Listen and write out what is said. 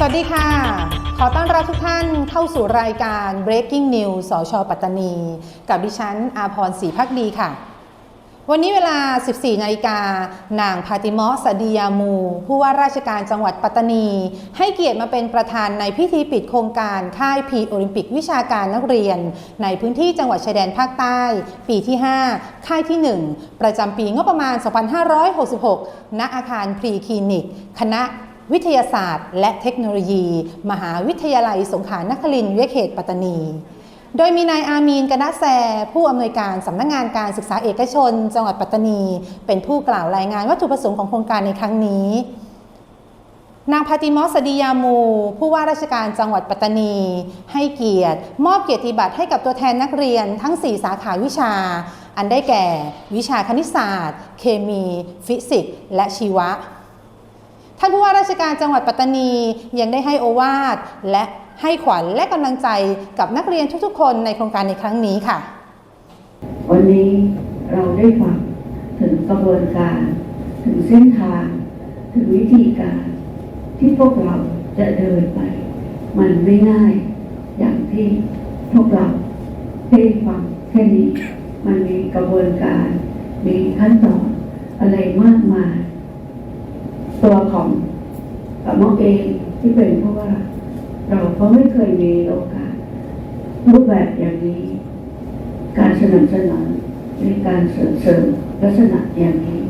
สวัสดีค่ะ ขอต้อนรับทุกท่านเข้าสู่รายการ Breaking News สชปัตตานี กับดิฉันอาพรศรีพักดีค่ะ วันนี้เวลา 14 นาฬิกานางพาติมอสสดียามู ผู้ว่าราชการจังหวัดปัตตานี ให้เกียรติมาเป็นประธานในพิธีปิดโครงการค่ายพีโอลิมปิกวิชาการนักเรียน ในพื้นที่จังหวัดชายแดนภาคใต้ ปีที่ 5 ค่ายที่ 1 ประจำปีงบประมาณ 2566 ณอาคารพรีคลินิก คณะ วิทยาศาสตร์ และเทคโนโลยี มหาวิทยาลัยสงขลานครินทร์วิเขตปัตตานี โดยมีนายอามีนกนะแซ ผู้อำนวยการสำนักงงานการศึกษาเอกชน จังหวัดปัตตานี เป็นผู้กล่าวรายงานวัตถุประสงค์ของโครงการในครั้งนี้นางพาติมอสดียามู ผู้ว่าราชการจังหวัดปัตตานี ให้เกียรติ มอบเกียรติบัตรให้กับตัวแทนนักเรียนทั้ง 4 สาขาวิชา อันได้แก่ วิชาคณิตศาสตร์ เคมี ฟิสิกส์และชีวะานผู้ว่าราชการจังหวัดปัตตานียังได้ให้โอวาทและให้ขวัญและกำลังใจกับนักเรียนทุกๆ คนในโครงการในครั้งนี้ค่ะ วันนี้เราได้ฟังถึงกระบวนการ ถึงเส้นทาง ถึงวิธีการ ที่พวกเราจะเดินไป มันไม่ง่ายอย่างที่พวกเราได้ฟังแค่นี้ มันมีกระบวนการ มีขั้นตอนอะไรมากมาย น้องเองที่เป็นเพราะว่า เราก็ไม่เคยมีโอกาสรูปแบบอย่างนี้ การสนับสนุนในการเสริมเสริมลักษณะอย่างนี้